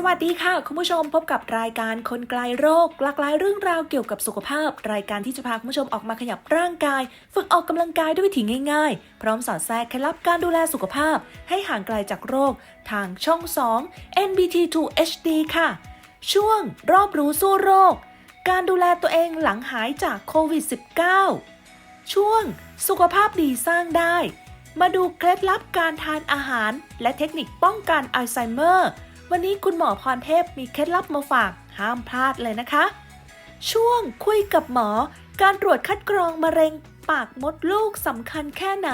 สวัสดีค่ะ คุณผู้ชมพบกับรายการคนไกลโรค หลากหลายเรื่องราวเกี่ยวกับสุขภาพ รายการที่จะพาคุณผู้ชมออกมาขยับร่างกาย ฝึกออกกำลังกายด้วยวิธีง่ายๆ พร้อมสอดแทรกเคล็ดลับการดูแลสุขภาพ ให้ห่างไกลจากโรค ทางช่อง 2 NBT2 HD ค่ะ ช่วงรอบรู้สู้โรค การดูแลตัวเองหลังหายจากโควิด -19 ช่วง สุขภาพดีสร้างได้ มาดูเคล็ดลับการทานอาหาร และเทคนิคป้องกันอัลไซเมอร์ วันนี้คุณหมอพรเทพมีเคล็ดลับมาฝากห้ามพลาดเลยนะคะ ช่วงคุยกับหมอ การตรวจคัดกรองมะเร็งปากมดลูกสำคัญแค่ไหน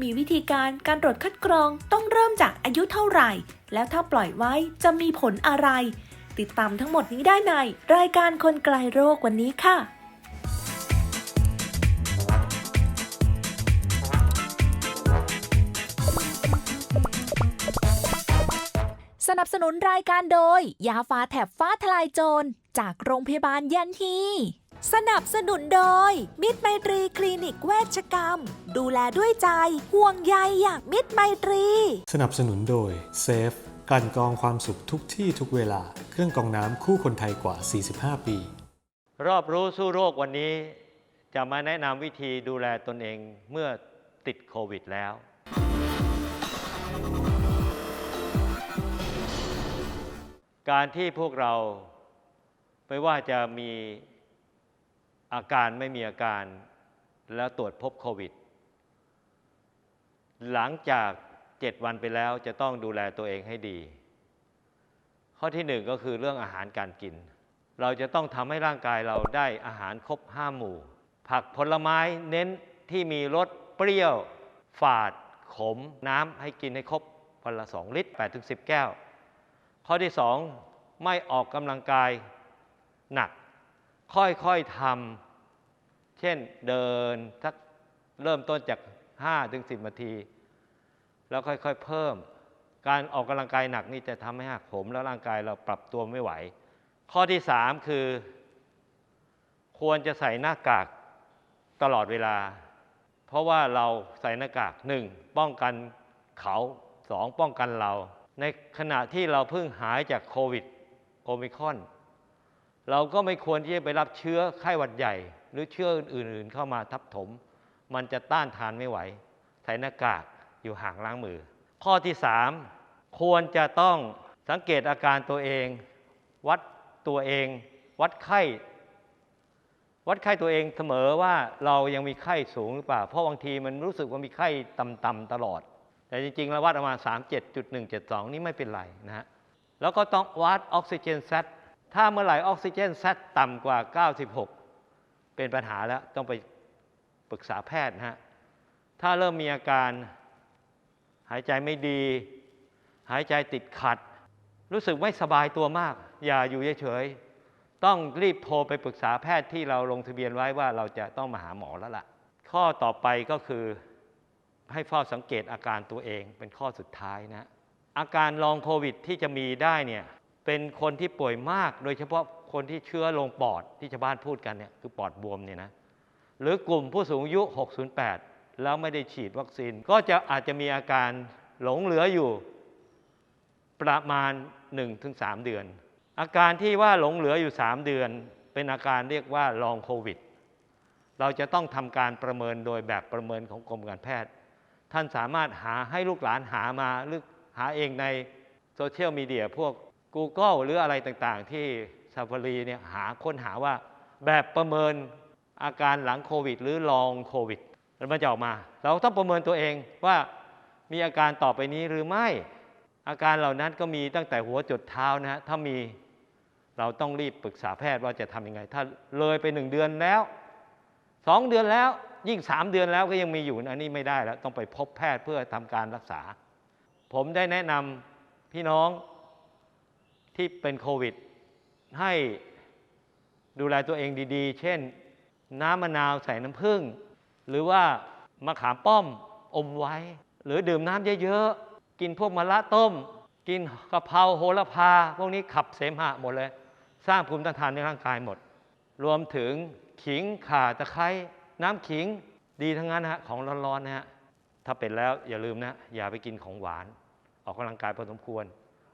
มีวิธีการการตรวจคัดกรองต้องเริ่มจากอายุเท่าไหร่ แล้วถ้าปล่อยไว้จะมีผลอะไร ติดตามทั้งหมดนี้ได้ในรายการคนไกลโรควันนี้ค่ะ นับสนุนรายการโดย ยาฟ้าแถบฟ้าทลายโจร จากโรงพยาบาลยันฮีสนับสนุนโดย มิตรไมตรีคลินิกเวชกรรม ดูแลด้วยใจ ห่วงใยอย่างมิตรไมตรี สนับสนุนโดยเซฟกลั่นกรองความสุขทุกที่ทุกเวลา เครื่องกรองน้ำคู่คนไทยกว่า 45 ปี รอบรู้สู้โรควันนี้ จะมาแนะนำวิธีดูแลตนเองเมื่อติดโควิดแล้ว การที่พวกเราไม่ว่าจะมีอาการไม่มีอาการแล้วตรวจพบโควิด หลังจาก7วันไปแล้วจะต้องดูแลตัวเองให้ดี ข้อที่หนึ่งก็คือเรื่องอาหารการกิน เราจะต้องทำให้ร่างกายเราได้อาหารครบห้าหมู่ ผักผลไม้เน้นที่มีรสเปรี้ยว ฝาด ขม น้ำให้กินให้ครบวันละ2ลิตร8ถึง10แก้ว ข้อที่2ไม่ออกกำลังกายหนัก ค่อยๆทำเช่นเดินสักเริ่มต้นจาก5ถึง10นาที แล้วค่อยๆเพิ่ม การออกกำลังกายหนักนี่จะทำให้หักโหมแล้วร่างกายเราปรับตัวไม่ไหว ข้อที่สามคือ ควรจะใส่หน้ากากตลอดเวลา เพราะว่าเราใส่หน้ากากหนึ่งป้องกันเขาสองป้องกันเรา ในขณะที่เราเพิ่งหายจากโควิดโอมิคอนเราก็ไม่ควรที่จะไปรับเชื้อไข้หวัดใหญ่ หรือเชื้ออื่น ๆ เข้ามาทับถม มันจะต้านทานไม่ไหว ใส่หน้ากากอยู่ห่างล้างมือ ข้อที่สามควรจะต้องสังเกตอาการตัวเอง วัดตัวเอง วัดไข้ วัดไข้ตัวเองเสมอว่าเรายังมีไข้สูงหรือเปล่า เพราะบางทีมันรู้สึกว่ามีไข้ต่ำๆตลอด แต่จริงๆแล้ววัดออกมาณ 37.172 นี่ไม่เป็นไรนะฮะ แล้วก็ต้องวัดออกซิเจนแซตถ้าเมื่อไหร่ออกซิเจนแซตต่ำกว่า 96 เป็นปัญหาแล้วต้องไปปรึกษาแพทย์นะฮะ ถ้าเริ่มมีอาการหายใจไม่ดี หายใจติดขัด รู้สึกไม่สบายตัวมาก อย่าอยู่เฉยๆ ต้องรีบโทรไปปรึกษาแพทย์ที่เราลงทะเบียนไว้ว่าเราจะต้องมาหาหมอแล้วล่ะ ข้อต่อไปก็คือ ให้เฝ้าสังเกตอาการตัวเองเป็นข้อสุดท้ายนะ อาการลองโควิดที่จะมีได้เนี่ยเป็นคนที่ป่วยมาก โดยเฉพาะคนที่เชื้อลงปอดที่ชาวบ้านพูดกันเนี่ยคือปอดบวมเนี่ยนะหรือกลุ่มผู้สูงอายุ 608 แล้วไม่ได้ฉีดวัคซีน ก็จะอาจจะมีอาการหลงเหลืออยู่ประมาณ 1-3 เดือน อาการที่ว่าหลงเหลืออยู่ 3 เดือน เป็นอาการเรียกว่าลองโควิด เราจะต้องทำการประเมินโดยแบบประเมินของกรมการแพทย์ ท่านสามารถหาให้ลูกหลานหามาหรือหาเองในโซเชียลมีเดียพวก Google หรืออะไรต่างๆ ที่ซาฟารีเนี่ยหาค้นหาว่าแบบประเมินอาการหลังโควิด หรือลองโควิดแล้วมันจะออกมา เราต้องประเมินตัวเองว่ามีอาการต่อไปนี้หรือไม่ อาการเหล่านั้นก็มีตั้งแต่หัวจดเท้านะฮะถ้ามีเราต้องรีบปรึกษาแพทย์ว่าจะทำยังไง ถ้าเลยไปหนึ่งเดือนแล้วสองเดือนแล้ว ยิ่งสามเดือนแล้วก็ยังมีอยู่อันนี้ไม่ได้แล้ว ต้องไปพบแพทย์เพื่อทำการรักษา ผมได้แนะนำพี่น้องที่เป็นโควิด ให้ดูแลตัวเองดี ๆ เช่น น้ำมะนาวใส่น้ำผึ้งหรือว่ามะขามป้อมอมไว้ หรือดื่มน้ำเยอะ ๆ กินพวกมะระต้ม กินกะเพราโหระพา พวกนี้ขับเสมหะหมดเลย สร้างภูมิต้านทานในร่างกายหมด รวมถึงขิงข่าตะไคร้ น้ำขิงดีทั้งนั้นนะฮะของร้อนๆนะฮะถ้าเป็นแล้วอย่าลืมนะ อย่าไปกินของหวาน ออกกำลังกายพอสมควร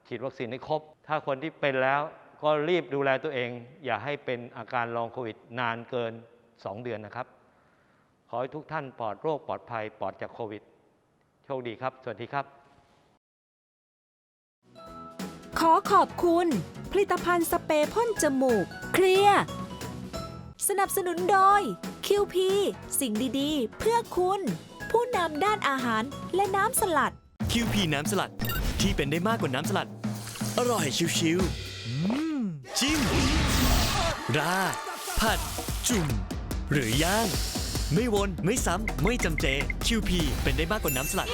ฉีดวัคซีนให้ครบ ถ้าคนที่เป็นแล้วก็รีบดูแลตัวเอง อย่าให้เป็นอาการลองโควิดนานเกิน 2 เดือนนะครับ ขอให้ทุกท่านปลอดโรคปลอดภัยปลอดจากโควิด โชคดีครับ สวัสดีครับ ขอขอบคุณ ผลิตภัณฑ์สเปรย์พ่นจมูก เคลียร์สนับสนุนโดย QP สิ่งดีๆ เพื่อคุณ ผู้นำด้านอาหารและน้ำสลัด คิวพีน้ำสลัดที่เป็นได้มากกว่าน้ำสลัด อร่อยชิวๆอืมจิ้ม ราดผัด จุ่ม หรือย่างไม่วน ไม่ซ้ำ ไม่จำเจ คิวพีเป็นได้มากกว่าน้ำสลัด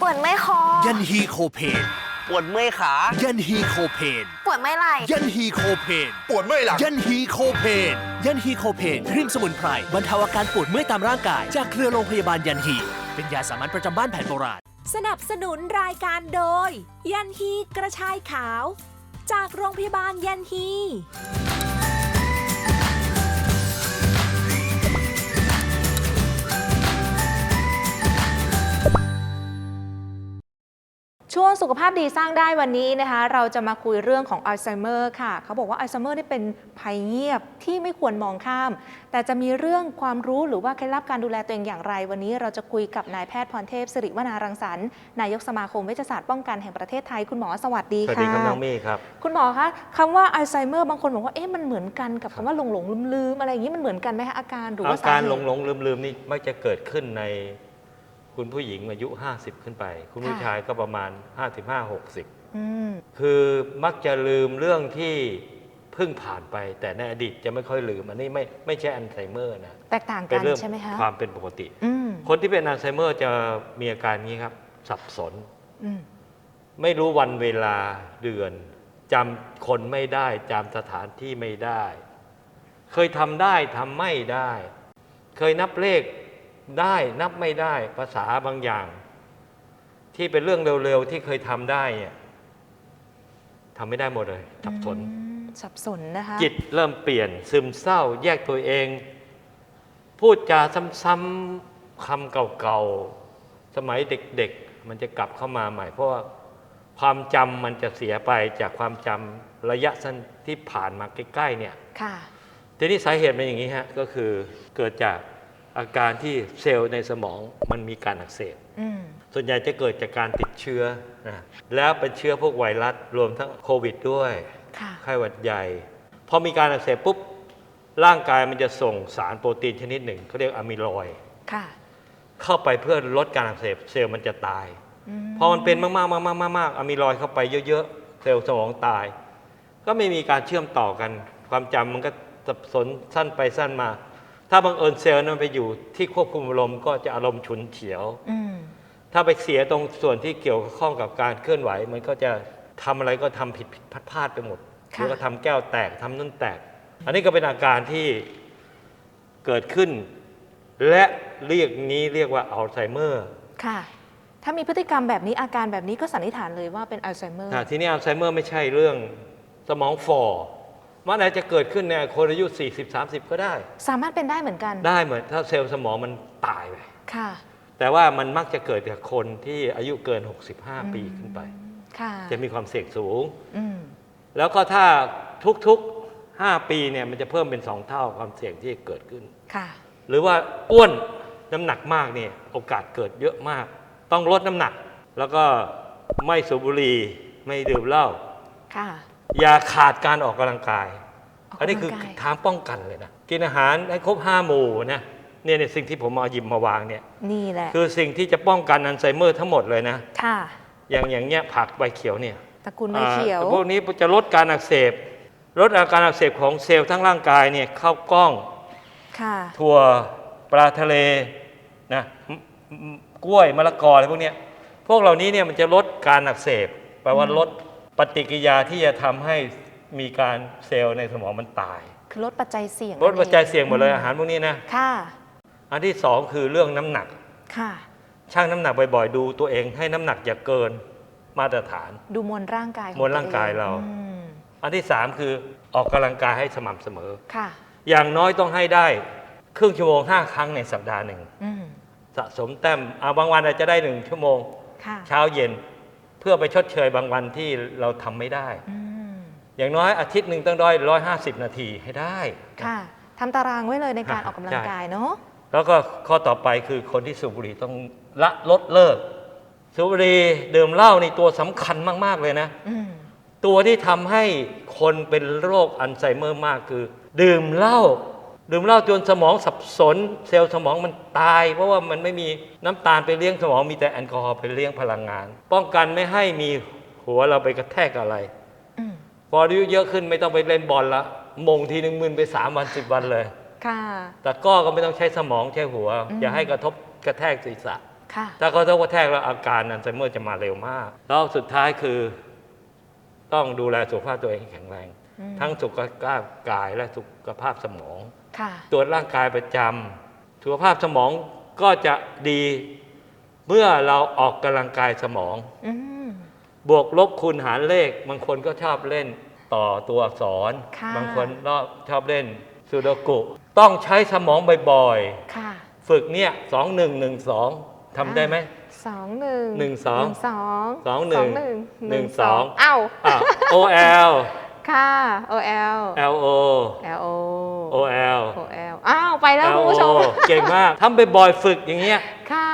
ปวดเมื่อยคอ ยันฮีโคเพน ปวดเมื่อยขา ยันฮีโคเพน ปวดเมื่อยไหล่ยันฮีโคเพน ปวดเมื่อยหลังยันฮีโคเพน ยันฮีโคเพนครีมสมุนไพรบรรเทาอาการปวดเมื่อยตามร่างกาย จากเครือโรงพยาบาลยันฮี เป็นยาสามัญประจำบ้านแผนโบราณ สนับสนุนรายการโดย ยันฮีกระชายขาว จากโรงพยาบาลยันฮี ช่วงสุขภาพดีสร้างได้วันนี้นะคะ เราจะมาคุยเรื่องของอัลไซเมอร์ค่ะ เขาบอกว่าอัลไซเมอร์นี่เป็นภัยเงียบที่ไม่ควรมองข้าม แต่จะมีเรื่องความรู้หรือว่าเคล็ดลับการดูแลตัวเองอย่างไร วันนี้เราจะคุยกับนายแพทย์พรเทพสิริวนารังสรรค์นายกสมาคมเวชศาสตร์ป้องกันแห่งประเทศไทยคุณหมอสวัสดีสวัสค่ะดีครับน้องมี่ครับคุณหมอคะคำว่าอัลไซเมอร์บางคนบอกว่าเอ๊ะมันเหมือนกันกับคำว่าหลงหลงลืมลืมๆอะไรอย่างนี้มันเหมือนกันไหมคะอาการหรืออาว่าสาการเหหลงตุหลงลืมลืมๆนี่มักจะเกิดขึ้นใน คุณผู้หญิงอายุ 50 ขึ้นไป คุณผู้ค่ะชายก็ประมาณ 55 60อืมคือมักจะลืมเรื่องที่เพิ่งผ่านไป แต่ในอดีตจะไม่ค่อยลืม อันนี้ไม่ไม่ใช่อัลไซเมอร์นะแตกต่างเป็กันนเรื่องใช่ไหมคะความเป็นปกติอืมคนที่เป็นอัลไซเมอร์จะมีอาการนี้ครับ สับสนอืมไม่รู้วันเวลาเดือนจำคนไม่ได้จำสถานที่ไม่ได้ เคยทำได้ทำไม่ได้ เคยนับเลข ได้นับไม่ได้ภาษาบางอย่าง ที่เป็นเรื่องเร็วๆ ที่เคยทำได้เนี่ยทำไม่ได้หมดเลยสับสนอืมสับสนนะคะ จิตเริ่มเปลี่ยน ซึมเศร้า แยกตัวเอง พูดจาซ้ำๆคำเก่าๆ สมัยเด็กๆ มันจะกลับเข้ามาใหม่ เพราะว่าความจำมันจะเสียไปจากความจำระยะสั้นที่ผ่านมาใกล้ๆเนี่ย ค่ะ ทีนี้สาเหตุเป็นอย่างนี้ฮะ ก็คือเกิดจาก อาการที่เซลล์ในสมองมันมีการอักเสบอืมส่วนใหญ่จะเกิดจากการติดเชื้อนะแล้วเป็นเชื้อพวกไวรัสรวมทั้งโควิดด้วยค่ะไข้หวัดใหญ่พอมีการอักเสบปุ๊บร่างกายมันจะส่งสารโปรตีนชนิดหนึ่งเขาเรียกอะมิลอยด์ค่ะเข้าไปเพื่อลดการอักเสบเซลล์มันจะตายอืมพอมันเป็นมากๆมากๆมากๆอะมิลอยด์เข้าไปเยอะๆเซลล์สมองตาย ก็ไม่มีการเชื่อมต่อกัน ความจำมันก็สับสนสั้นไปสั้นมา ถ้าบังเอิญเซลล์นั้นไปอยู่ที่ควบคุมอารมณ์ก็จะอารมณ์ฉุนเฉียว อืมถ้าไปเสียตรงส่วนที่เกี่ยวข้องกับการเคลื่อนไหว มันก็จะทำอะไรก็ทำผิดผิดพลาดพลาดไปหมดหค่ะรือก็ทำแก้วแตกทำนุ่นแตก อันนี้ก็เป็นอาการที่เกิดขึ้น และเรียกนี้เรียกว่าอัลไซเมอร์ ค่ะ ถ้ามีพฤติกรรมแบบนี้อาการแบบนี้ก็สันนิษฐานเลยว่าเป็นอัลไซเมอร์อ่าทีนี้อัลไซเมอร์ไม่ใช่เรื่องสมองฝ่อ มันอาจจะเกิดขึ้นในคนอายุ 40-30 ก็ได้ สามารถเป็นได้เหมือนกันได้เหมือนถ้าเซลล์สมองมันตายไป ค่ะแต่ว่ามันมักจะเกิดกับคนที่อายุเกิน 65 ปีขึ้นไป ค่ะจะมีความเสี่ยงสูง อืมแล้วก็ถ้าทุกๆ 5 ปีเนี่ยมันจะเพิ่มเป็น 2 เท่าความเสี่ยงที่จะเกิดขึ้น ค่ะ หรือว่าอ้วนน้ำหนักมากเนี่ยโอกาสเกิดเยอะมาก ต้องลดน้ำหนัก แล้วก็ไม่สูบบุหรี่ไม่ดื่มเหล้า ค่ะ อย่าขาดการออกกำลังกายออกกำลังกาย อันนี้คือทางป้องกันเลยนะ กินอาหารให้ครบ5หมู่นะเนี่ยเนี่ยสิ่งที่ผมเอาหยิบมาวางเนี่ยนี่แหละคือสิ่งที่จะป้องกันอัลไซเมอร์ทั้งหมดเลยนะค่ะอย่างอย่างเงี้ยผักใบเขียวเนี่ยตระกูลใบเขียวอ่าพวกนี้จะลดการอักเสบ ลดอาการอักเสบของเซลล์ทั้งร่างกายเนี่ยข้าวกล้องค่ะถั่วปลาทะเลนะมมกล้วยมะละกออะไรพวกเนี้ยพวกเหล่านี้เนี่ยมันจะลดการอักเสบแปลว่าลด ปฏิกิริยาที่จะทำให้มีการเซลล์ในสมองมันตาย คือลดปัจจัยเสี่ยงลดปัจจัยเสี่ยงหมดเลยอือาหารพวกนี้นะค่ะ อันที่สองคือเรื่องน้ำหนักค่ะชั่งน้ำหนักบ่อยๆดูตัวเองให้น้ำหนักอย่าเกินมาตรฐาน ดูมวลร่างกายของมวลร่างกายเราตัวองอืมอันที่สามคือออกกำลังกายให้สม่ำเสมอค่ะ อย่างน้อยต้องให้ได้ครึ่งชั่วโมงห้าครั้งในสัปดาห์หนึ่งอืมสะสมแต้มอ่าบางวันอาจจะได้หนึ่งชั่วโมงค่ะเช้าเย็น เพื่อไปชดเชยบางวันที่เราทำไม่ได้อืมอย่างน้อยอาทิตย์หนึ่งต้องได้ร้อยห้าสิบนาทีให้ได้ ค่ะทำตารางไว้เลยในการอะออกกำลังใช่กายเนาะแล้วก็ข้อต่อไปคือคนที่สูบบุหรี่ต้องละลดเลิก สูบบุหรี่ดื่มเหล้าในตัวสำคัญมาก ๆ เลยนะอืมตัวที่ทำให้คนเป็นโรคอัลไซเมอร์มากคือ ดื่มเหล้า ดื่มเหล้าจนสมองสับสน เซลล์สมองมันตาย เพราะว่ามันไม่มีน้ำตาลไปเลี้ยงสมองมีแต่แอลกอฮอล์ไปเลี้ยงพลังงาน ป้องกันไม่ให้มีหัวเราไปกระแทกอะไรอืมพออายุเยอะขึ้นไม่ต้องไปเล่นบอลละมงทีหนึ่งมึนไปสามวันสิบวันเลย ค่ะ แต่ก็ก็ไม่ต้องใช้สมองใช้หัวอืมอย่าให้กระทบกระแทกศีรษะค่ะถ้ากระทบกระแทกแล้วอาการอัลไซเมอร์จะมาเร็วมาก แล้วสุดท้ายคือ ต้องดูแลสุขภาพตัวเองให้แข็งแรงอืมทั้งสุขภาพกายและสุขภาพสมองค่ะ ตรวจร่างกายประจำสุขภาพสมองก็จะดีเมื่อเราออกกำลังกายสมองอืมบวกลบคูณหารเลข บางคนก็ชอบเล่นต่อตัวอักษรค่ะบางคนก็ชอบเล่นซูโดกุ ต้องใช้สมองบ่อยค่ะๆฝึกเนี่ยสองหนึ่งหนึ่งสองทำได้ไหมสองหนึ่งหนึ่งสองสองสองหนึ่งหนึ่งหนึ่งสองเอ้าอะ O L ค่ะ O L L O L O O L O L อ้าวไปแล้ว L คุณผู้ช O มเก่งมากทำบ่อยๆฝึกอย่างเงี้ย ค่ะ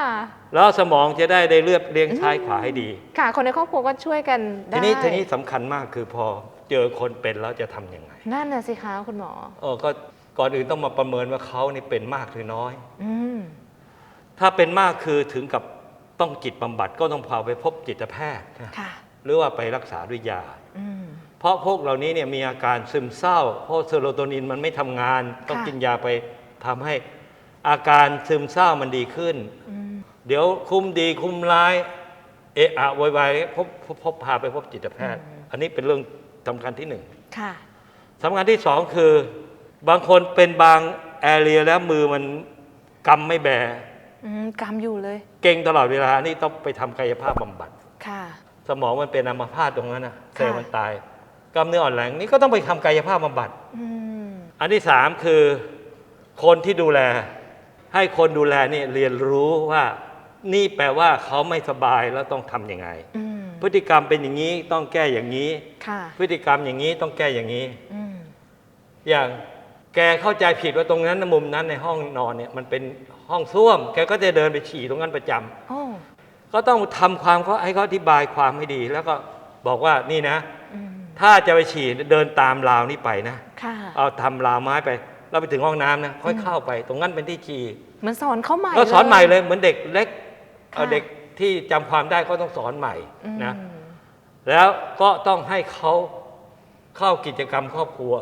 แล้วสมองจะได้ได้เลือดเลี้ยงซ้ายขวาให้ดี ค่ะ คนในครอบครัวก็ช่วยกันได้ทีนี้ทีนี้สำคัญมากคือพอเจอคนเป็นแล้วจะทำยังไงนั่นน่ะสิคะคุณหมอเออก็ก่อนอื่นต้องมาประเมินว่าเขานี่เป็นมากหรือน้อย อืม ถ้าเป็นมากคือถึงกับต้องจิตบำบัดก็ต้องพาไปพบจิตแพทย์นะค่ะ หรือว่าไปรักษาด้วยยา อืม เพราะพวกเหล่านี้เนี่ยมีอาการซึมเศร้า เพราะเซโรโทนินมันไม่ทำงาน ต้องค่ะกินยาไปทำให้อาการซึมเศร้ามันดีขึ้นอืมเดี๋ยวคุมดีคุมร้าย เอะอะโวยวายพบพบพบพาไปพบจิตแพทย์ อันนี้เป็นเรื่องสำคัญที่หนึ่งค่ะสำคัญที่สองคือบางคนเป็นบางแอเรียแล้วมือมันกำไม่แบอืมกำอยู่เลย เก่งตลอดเวลานี่ต้องไปทำกายภาพบำบัด ค่ะ สมองมันเป็นอัมพาตตรงนั้นนะเซลล์ค่ะมันตายก ล้ามเนื้ออ่อนแรงนี่ก็ต้องไปทำกายภาพบำบัดอืมอันที่สามคือคนที่ดูแล ให้คนดูแลนี่เรียนรู้ว่านี่แปลว่าเขาไม่สบายแล้วต้องทำยังไงอืมพฤติกรรมเป็นอย่างนี้ต้องแก้อย่างนี้ค่ะพฤติกรรมอย่างนี้ต้องแก้อย่างนี้อืมอย่างแกเข้าใจผิดว่าตรงนั้นนะมุมนั้นในห้องนอนเนี่ยมันเป็นห้องส้วม แกก็จะเดินไปฉี่ตรงนั้นประจำโอ้ก็ต้องทำความเขาให้เขาอธิบายความให้ดี แล้วก็บอกว่านี่นะอืม ถ้าจะไปฉี่เดินตามราวนี้ไปนะ ค่ะ เอาทำราวไม้ไป เราไปถึงห้องน้ำนะค่อยเข้าไป ตรงนั้นเป็นที่ฉี่เหมือนสอนเขาใหม่ก็สอนใหม่เลยเหมือนเด็กเล็กค่ะเอาเด็กที่จำความได้ก็ต้องสอนใหม่อืมนะแล้วก็ต้องให้เขาเข้ากิจกรรมครอบครัว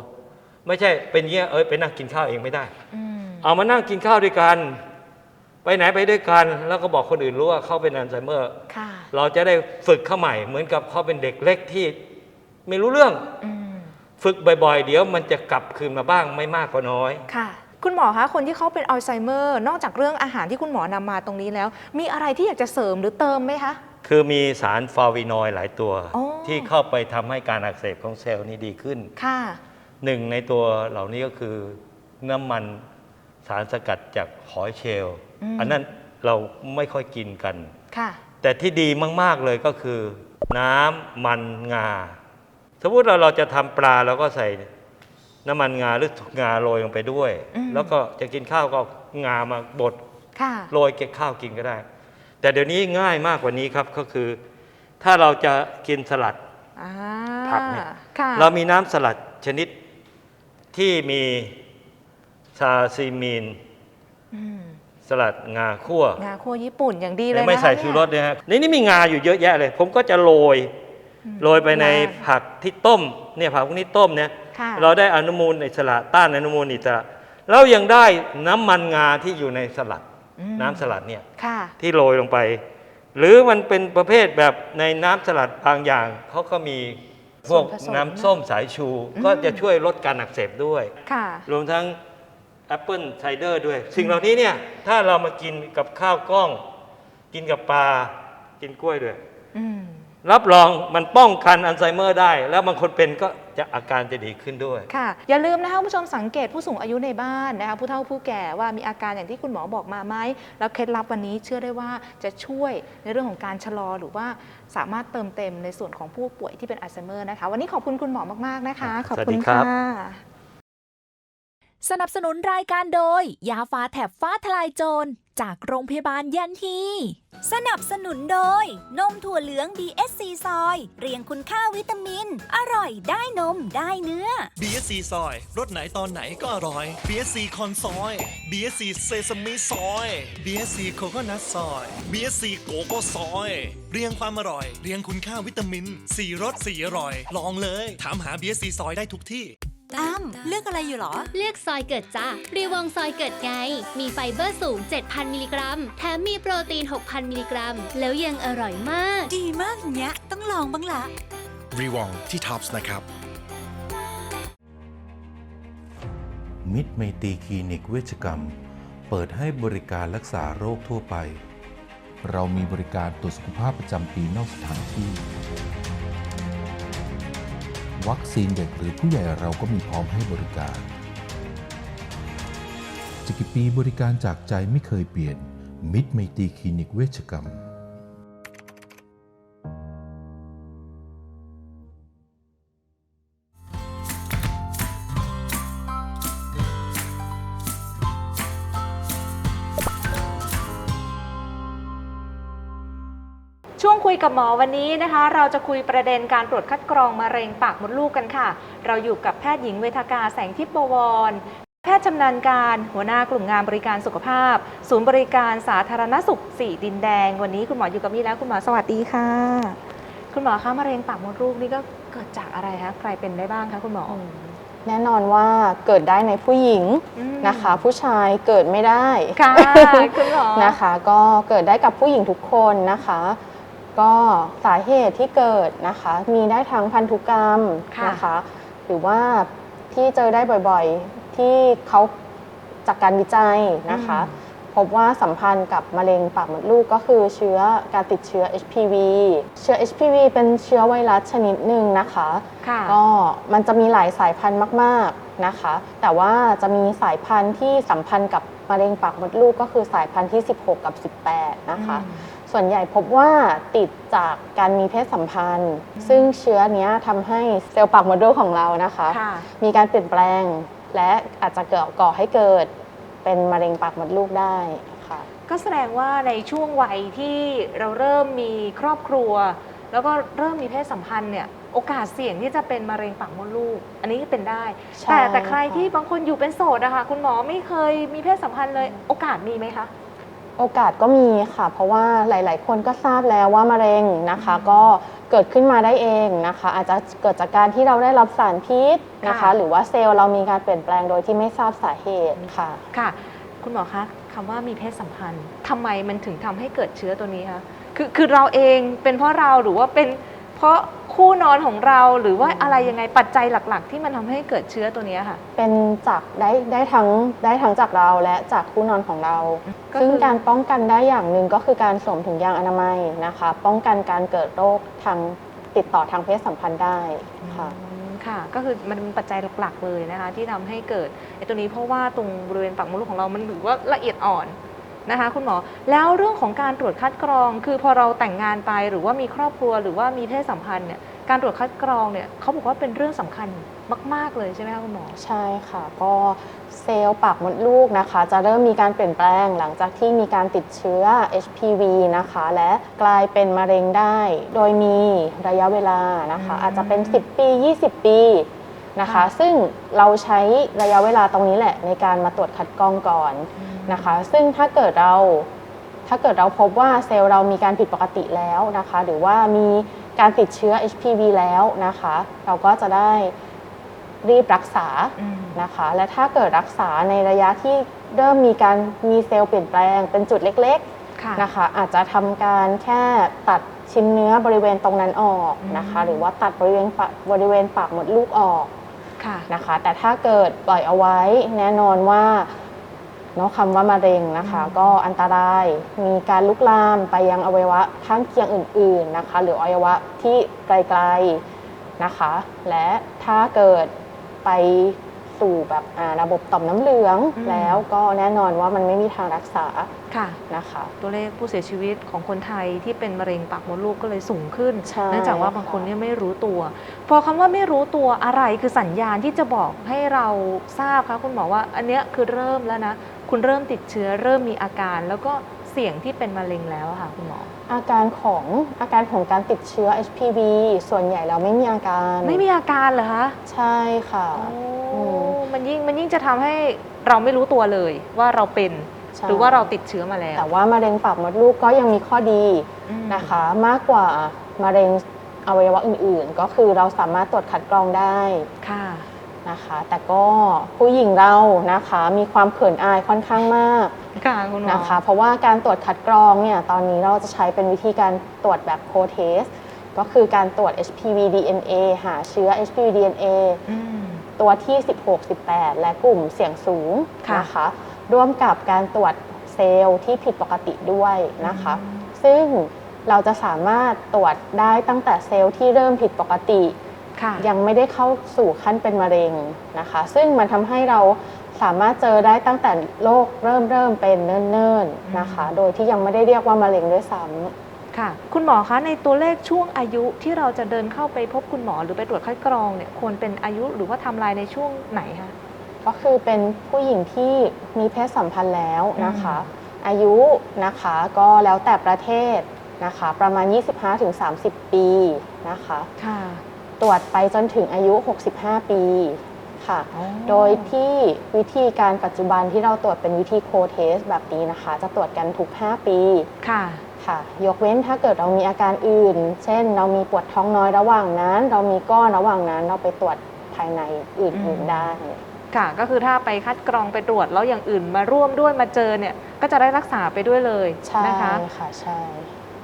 ไม่ใช่เป็นเงี้ยเอ้ยไปนั่งกินข้าวเองไม่ได้ อืมเอามานั่งกินข้าวด้วยกัน ไปไหนไปด้วยกัน แล้วก็บอกคนอื่นรู้ว่าเขาเป็นอัลไซเมอร์ ค่ะ เราจะได้ฝึกเขาใหม่เหมือนกับเขาเป็นเด็กเล็กที่ ไม่รู้เรื่อง อืมฝึกบ่อยๆ เดี๋ยวมันจะกลับคืนมาบ้างไม่มากก็น้อย ค่ะ คุณหมอคะคนที่เขาเป็นอัลไซเมอร์ นอกจากเรื่องอาหารที่คุณหมอนำมาตรงนี้แล้ว มีอะไรที่อยากจะเสริมหรือเติมไหมคะ คือมีสารฟลาวินอยด์หลายตัว อ๋อ ที่เข้าไปทำให้การอักเสบของเซลล์นี้ดีขึ้น ค่ะ หนึ่งในตัวเหล่านี้ก็คือน้ำมันสารสกัดจากหอยเชลล์อืม อันนั้นเราไม่ค่อยกินกัน ค่ะ แต่ที่ดีมาก ๆ เลยก็คือ น้ำมันงาส มมติเราเราจะทำปลาเราก็ใส่น้ำมันงาหรืองาโรยลงไปด้วยอืมแล้วก็จะกินข้าวก็งามาบดค่ะโรยเก็บข้าวกินก็ได้ แต่เดี๋ยวนี้ง่ายมากกว่านี้ครับก็คือ ถ้าเราจะกินสลัดอ่าผักเนี่ยค่ะเรามีน้ำสลัดชนิดที่มีซาซิมีนอืมสลัดงาคั่วงาคั่วญี่ปุ่นอย่างดีเลยนะคะไม่ใส่เนี่ยชูรสเนี่ยฮะนี่นี่มีงาอยู่เยอะแยะเลย ผมก็จะโรย โรยไปในงาผักที่ต้มเนี่ยผักพวกนี้ต้มเนี่ยค่ะเราได้อนุมูลอิสระต้านอนุมูลอิสระแล้วยังได้น้ำมันงาที่อยู่ในสลัดอืมน้ำสลัดเนี่ยค่ะที่โรยลงไป หรือมันเป็นประเภทแบบในน้ำสลัดบางอย่างเขาก็มีพวกส่วนผสมน้ำส้มสายชู ก็จะช่วยลดการอักเสบด้วยค่ะรวมทั้งแอปเปิลไซเดอร์ด้วย สิ่งเหล่านี้เนี่ย ถ้าเรามากินกับข้าวกล้อง กินกับปลา กินกล้วยด้วยอืม รับรองมันป้องกันอัลไซเมอร์ได้ แล้วบางคนเป็นก็จะอาการจะดีขึ้นด้วย ค่ะ อย่าลืมนะคะคุณผู้ชมสังเกตผู้สูงอายุในบ้านนะคะผู้เฒ่าผู้แก่ว่ามีอาการอย่างที่คุณหมอบอกมาไหมแล้วเคล็ดลับวันนี้เชื่อได้ว่าจะช่วยในเรื่องของการชะลอหรือว่าสามารถเติมเต็มในส่วนของผู้ป่วยที่เป็นอัลไซเมอร์นะคะ วันนี้ขอบคุณคุณหมอมากๆนะคะ ขอบสวัสคุดีณครับค่ะสนับสนุนรายการโดย ยาฟ้าแถบฟ้าทลายโจร จากโรงพยาบาลยันฮีสนับสนุนโดย นมถั่วเหลือง BSC ซอย เรียงคุณค่าวิตามิน อร่อยได้นมได้เนื้อ BSC ซอยรสไหนตอนไหนก็อร่อย BSC คอนซอย BSC เซซามิซอย BSC โคโคนัทซอย BSC โกโก้ซอย เรียงความอร่อย เรียงคุณค่าวิตามิน4รส4อร่อย ลองเลย ถามหา BSC ซอยได้ทุกที่ อ้ำเลือกอะไรอยู่หรอ เลือกซอยเกิดจ้ารีวองซอยเกิดไง มีไฟเบอร์สูง 7,000 มิลลิกรัม แถมมีโปรตีน 6,000 มิลลิกรัม แล้วยังอร่อยมาก ดีมากเนี้ย ต้องลองบ้างละรีวองที่ท็อปส์นะครับ มิตรไมตรีคลินิกเวชกรรม เปิดให้บริการรักษาโรคทั่วไป เรามีบริการตรวจสุขภาพประจำปีนอกสถานที่ วัคซีนเด็กหรือผู้ใหญ่เราก็มีพร้อมให้บริการจะกี่ปีบริการจากใจไม่เคยเปลี่ยน มิตรไมตรีคลินิกเวชกรรม กับหมอวันนี้นะคะ เราจะคุยประเด็นการตรวจคัดกรองมะเร็งปากมดลูกกันค่ะ เราอยู่กับแพทย์หญิงเวทากาแสงทิพย์บวร แพทย์ชำนาญการหัวหน้ากลุ่มงานบริการสุขภาพ ศูนย์บริการสาธารณสุข4ดินแดง วันนี้คุณหมออยู่กับมี่แล้วคุณหมอสวัสดีค่ะ คุณหมอคะมะเร็งปากมดลูกนี่ก็เกิดจากอะไรคะใครเป็นได้บ้างคะคุณหมอแน่นอนว่าเกิดได้ในผู้หญิงอืมนะคะ ผู้ชายเกิดไม่ได้ค่ะคุณหมอนะคะ ก็เกิดได้กับผู้หญิงทุกคนนะคะ ก็สาเหตุที่เกิดนะคะ มีได้ทั้งพันธุกรรมค่ะนะคะ หรือว่าที่เจอได้บ่อยๆ ที่เขาจากการวิจัยนะคะ พบว่าสัมพันธ์กับมะเร็งปากมดลูกก็คือเชื้อการติดเชื้อ HPV เชื้อ HPV เป็นเชื้อไวรัสชนิดหนึ่งนะคะ ค่ะ ก็มันจะมีหลายสายพันธุ์มากๆนะคะ แต่ว่าจะมีสายพันธุ์ที่สัมพันธ์กับมะเร็งปากมดลูกก็คือสายพันธุ์ที่ 16 กับ 18 นะคะ ส่วนใหญ่พบว่าติดจากการมีเพศสัมพันธ์ ซึ่งเชื้อเนี้ยทำให้เซลล์ปากมดลูกของเรานะคะ ค่ะ มีการเปลี่ยนแปลง และอาจจะเกิดก่อให้เกิดเป็นมะเร็งปากมดลูกได้ค่ะ ก็แสดงว่าในช่วงวัยที่เราเริ่มมีครอบครัว แล้วก็เริ่มมีเพศสัมพันธ์เนี่ยโอกาสเสี่ยงที่จะเป็นมะเร็งปากมดลูก อันนี้เป็นได้ ใช่แต่แต่ใครค่ะ ที่บางคนอยู่เป็นโสดอะค่ะคุณหมอไม่เคยมีเพศสัมพันธ์เลยโอกาสมีไหมคะ โอกาสก็มีค่ะ เพราะว่าหลาย ๆ คนก็ทราบแล้วว่ามะเร็งนะคะ ก็เกิดขึ้นมาได้เองนะคะ อาจจะเกิดจากการที่เราได้รับสารพิษนะคะ ค่ะ หรือว่าเซลล์เรามีการเปลี่ยนแปลงโดยที่ไม่ทราบสาเหตุค่ะ ค่ะ คุณหมอคะคำว่ามีเพศสัมพันธ์ทำไมมันถึงทำให้เกิดเชื้อตัวนี้คะคือคือเราเองเป็นเพราะเราหรือว่าเป็นเพราะ คู่นอนของเราหรือว่าอะไรยังไงปัจจัยหลักๆ ที่มันทำให้เกิดเชื้อตัวนี้ค่ะ เป็นจากได้ได้ทั้งได้ทั้งจากเราและจากคู่นอนของเรา ก็คือ ซึ่งการป้องกันได้อย่างหนึ่งก็คือการสวมถุงยางอนามัยนะคะ ป้องกันการเกิดโรคทางติดต่อทางเพศสัมพันธ์ได้ค่ะ อืมค่ะ ก็คือมันเป็นปัจจัยหลักๆเลยนะคะ ที่ทำให้เกิดไอ้ตัวนี้เพราะว่าตรงบริเวณปากมดลูกของเรามันถือว่าละเอียดอ่อน นะคะคุณหมอแล้วเรื่องของการตรวจคัดกรอง คือพอเราแต่งงานไปหรือว่ามีครอบครัวหรือว่ามีเพศสัมพันธ์เนี่ยการตรวจคัดกรองเนี่ยเขาบอกว่าเป็นเรื่องสำคัญมาก ๆ เลยใช่ไหมคะคุณหมอ ใช่ค่ะ ก็เซลล์ปากมดลูกนะคะ จะเริ่มมีการเปลี่ยนแปลงหลังจากที่มีการติดเชื้อ HPV นะคะ และกลายเป็นมะเร็งได้ โดยมีระยะเวลานะคะอืมอาจจะเป็น 10 ปี 20 ปีนะคะค่ะซึ่งเราใช้ระยะเวลาตรงนี้แหละในการมาตรวจคัดกรองก่อน นะคะ ซึ่งถ้าเกิดเราถ้าเกิดเราพบว่าเซลล์เรามีการผิดปกติแล้วนะคะ หรือว่ามีการติดเชื้อ HPV แล้วนะคะ เราก็จะได้รีบรักษาอืมนะคะ และถ้าเกิดรักษาในระยะที่เริ่มมีการมีเซลล์เปลี่ยนแปลงเป็นจุดเล็กค่ะๆนะคะ อาจจะทำการแค่ตัดชิ้นเนื้อบริเวณตรงนั้นออกนะคะอืมหรือว่าตัดบริเวณปากบริเวณปากมดลูกออกค่ะนะคะ แต่ถ้าเกิดปล่อยเอาไว้แน่นอนว่า เนาะคำว่ามะเร็งนะคะ ก็อันตรายมีการลุกลามไปยังอวัยวะข้างเคียงอื่น ๆนะคะ หรืออวัยวะที่ไกลๆนะคะ และถ้าเกิดไปสู่แบบอ่าระบบต่อมน้ำเหลืองอืมแล้วก็แน่นอนว่ามันไม่มีทางรักษาค่ะนะคะ ตัวเลขผู้เสียชีวิตของคนไทยที่เป็นมะเร็งปากมดลูกก็เลยสูงขึ้นใช่เนื่องจากว่าบางคนเนี่ยไม่รู้ตัว พอคำว่าไม่รู้ตัวอะไรคือสัญญาณที่จะบอกให้เราทราบคะคุณหมอว่าอันเนี้ยคือเริ่มแล้วนะ คุณเริ่มติดเชื้อเริ่มมีอาการ แล้วก็เสี่ยงที่เป็นมะเร็งแล้วอะค่ะคุณหมอ อาการของอาการของการติดเชื้อ HPV ส่วนใหญ่เราไม่มีอาการไม่มีอาการเหรอคะใช่ค่ะโอ้อืมมันยิ่งมันยิ่งจะทำให้เราไม่รู้ตัวเลยว่าเราเป็น ใช่หรือว่าเราติดเชื้อมาแล้ว แต่ว่ามะเร็งปากมดลูกก็ยังมีข้อดีอืม นะคะ มากกว่ามะเร็งอวัยวะอื่นๆ ก็คือเราสามารถตรวจคัดกรองได้ ค่ะ นะคะ แต่ก็ผู้หญิงเรานะคะมีความเขินอายค่อนข้างมากค่ะคุณหมอนะคะ เพราะว่าการตรวจคัดกรองเนี่ยตอนนี้เราจะใช้เป็นวิธีการตรวจแบบโคเทสก็คือการตรวจ HPV DNA หาเชื้อ HPV DNA อืม ตัวที่ 16 18 และกลุ่มเสี่ยงสูงค่ะ นะคะร่วมกับการตรวจเซลล์ที่ผิดปกติด้วยนะคะ ซึ่งเราจะสามารถตรวจได้ตั้งแต่เซลล์ที่เริ่มผิดปกติ ค่ะ ยังไม่ได้เข้าสู่ขั้นเป็นมะเร็งนะคะ ซึ่งมันทำให้เราสามารถเจอได้ตั้งแต่โรคเริ่มเริ่มเป็นเนิ่นๆนะคะ โดยที่ยังไม่ได้เรียกว่ามะเร็งด้วยซ้ำค่ะ คุณหมอคะในตัวเลขช่วงอายุที่เราจะเดินเข้าไปพบคุณหมอหรือไปตรวจคัดกรองเนี่ยควรเป็นอายุหรือว่าไทำลายในช่วงไหนคะก็คือเป็นผู้หญิงที่มีเพศสัมพันธ์แล้วนะคะ อายุนะคะก็แล้วแต่ประเทศนะคะ ประมาณ 25-30 ปีนะคะค่ะ ตรวจไปจนถึงอายุ 65 ปีค่ะอ๋อโดยที่วิธีการปัจจุบันที่เราตรวจเป็นวิธีโคเทสแบบนี้นะคะ จะตรวจกันทุก 5 ปีค่ะค่ะ ยกเว้นถ้าเกิดเรามีอาการอื่น เช่น เรามีปวดท้องน้อยระหว่างนั้น เรามีก้อนระหว่างนั้น เราไปตรวจภายในอื่นๆได้ค่ะก็คือถ้าไปคัดกรองไปตรวจแล้วอย่างอื่นมาร่วมด้วยมาเจอเนี่ยก็จะได้รักษาไปด้วยเลยใช่นะคะค่ะใช่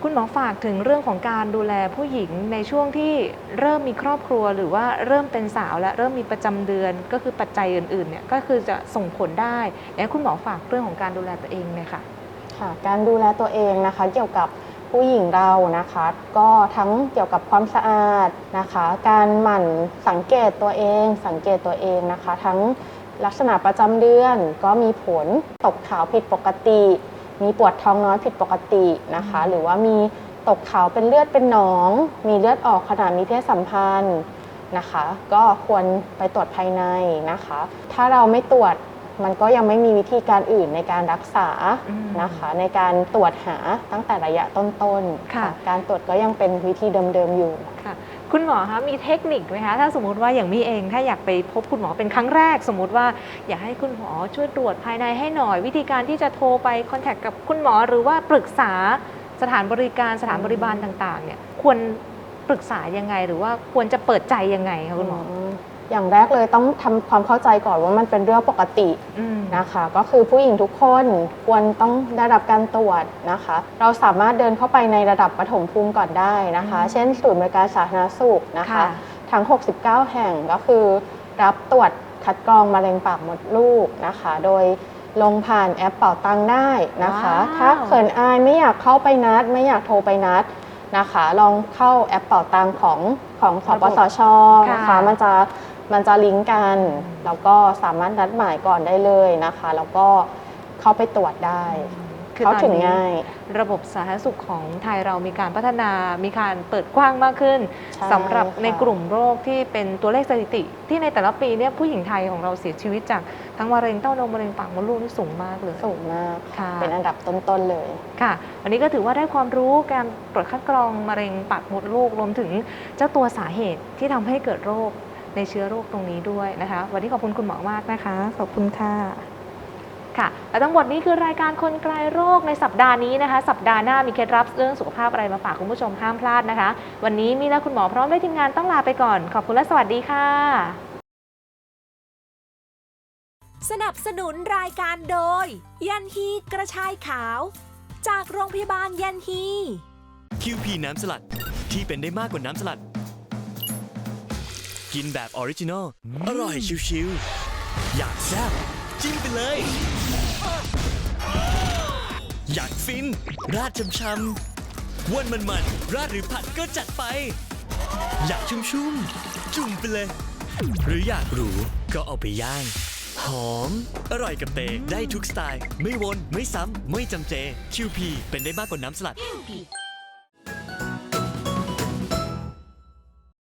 คุณหมอฝากถึงเรื่องของการดูแลผู้หญิงในช่วงที่เริ่มมีครอบครัวหรือว่าเริ่มเป็นสาวและเริ่มมีประจำเดือนก็คือปัจจัยอื่นๆเนี่ยก็คือจะส่งผลได้อยากให้คุณหมอฝากเรื่องของการดูแลตัวเองเลยค่ะค่ะ การดูแลตัวเองนะคะเกี่ยวกับผู้หญิงเรานะคะ ก็ทั้งเกี่ยวกับความสะอาดนะคะ การหมั่นสังเกตตัวเอง สังเกตตัวเองนะคะ ทั้งลักษณะประจำเดือนก็มีผลตกขาวผิดปกติ มีปวดท้องน้อยผิดปกตินะคะ หรือว่ามีตกขาวเป็นเลือดเป็นหนอง มีเลือดออกขณะมีเพศสัมพันธ์นะคะ ก็ควรไปตรวจภายในนะคะ ถ้าเราไม่ตรวจมันก็ยังไม่มีวิธีการอื่นในการรักษาอืมนะคะ ในการตรวจหาตั้งแต่ระยะต้นๆ ค่ะ การตรวจก็ยังเป็นวิธีเดิมๆอยู่ค่ะ คุณหมอคะมีเทคนิคไหมคะถ้าสมมติว่าอย่างมีเอง ถ้าอยากไปพบคุณหมอเป็นครั้งแรก สมมติว่าอยากให้คุณหมอช่วยตรวจภายในให้หน่อย วิธีการที่จะโทรไปคอนแทคกับคุณหมอหรือว่าปรึกษาสถานบริการสถานบริบาลต่างๆเนี่ยควรปรึกษายังไงหรือว่าควรจะเปิดใจยังไงคะคุณหมอ อย่างแรกเลยต้องทำความเข้าใจก่อนว่ามันเป็นเรื่องปกติอืมนะคะ ก็คือผู้หญิงทุกคนควรต้องได้รับการตรวจนะคะ เราสามารถเดินเข้าไปในระดับปฐมภูมิก่อนได้นะคะอืมเช่นศูนย์บริการสาธารณสุขนะคะค่ะทั้ง 69 แห่งก็คือ รับตรวจคัดกรองมะเร็งปากมดลูกนะคะ โดยลงผ่านแอปเป่าตังได้นะคะว้าวถ้าเขินอายไม่อยากเข้าไปนัด ไม่อยากโทรไปนัดนะคะ ลองเข้าแอปเป่าตังของของสปสชนะคะค่ะมันจะ มันจะลิงก์กัน แล้วก็สามารถนัดหมายก่อนได้เลยนะคะ แล้วก็เข้าไปตรวจได้ คือเข้าตอนถึงนี้ง่าย ระบบสาธารณสุขของไทยเรามีการพัฒนา มีการเปิดกว้างมากขึ้นใช่สำหรับค่ะในกลุ่มโรคที่เป็นตัวเลขสถิติ ที่ในแต่ละปีเนี่ยผู้หญิงไทยของเราเสียชีวิตจากทั้งมะเร็งเต้านมมะเร็งปากมดลูกนี่สูงมากเลยสูงมาก ค่ะ เป็นอันดับต้นๆเลย ค่ะวันนี้ก็ถือว่าได้ความรู้การตรวจคัดกรองมะเร็งปากมดลูกรวมถึงเจ้าตัวสาเหตุที่ทำให้เกิดโรค ในเชื้อโรคตรงนี้ด้วยนะคะ วันนี้ขอบคุณคุณหมอมากนะคะ ขอบคุณค่ะค่ะและทั้งหมดนี้คือรายการคนไกลโรคในสัปดาห์นี้นะคะ สัปดาห์หน้ามีเคล็ดลับเรื่องสุขภาพอะไรมาฝากคุณผู้ชมห้ามพลาดนะคะ วันนี้มีและคุณหมอพร้อมด้วยทีมงานต้องลาไปก่อน ขอบคุณและสวัสดีค่ะ สนับสนุนรายการโดย ยันฮีกระชายขาว จากโรงพยาบาลยันฮีคิวพีน้ำสลัดที่เป็นได้มากกว่าน้ำสลัด กินแบบออริจินอล อร่อยชิวๆ อยากแซ่บจิ้มไปเลย อยากฟิน ราดช่ำๆวันมันมันๆ ราดหรือผัดก็จัดไป อยากชุ่มชุ่มๆ จุ่มไปเลย หรืออยากหรูก็เอาไปย่าง หอม อร่อยกับเตได้ทุกสไตล์ ไม่วน ไม่ซ้ำ ไม่จำเจคิวพีเป็นได้มากกว่าน้ำสลัด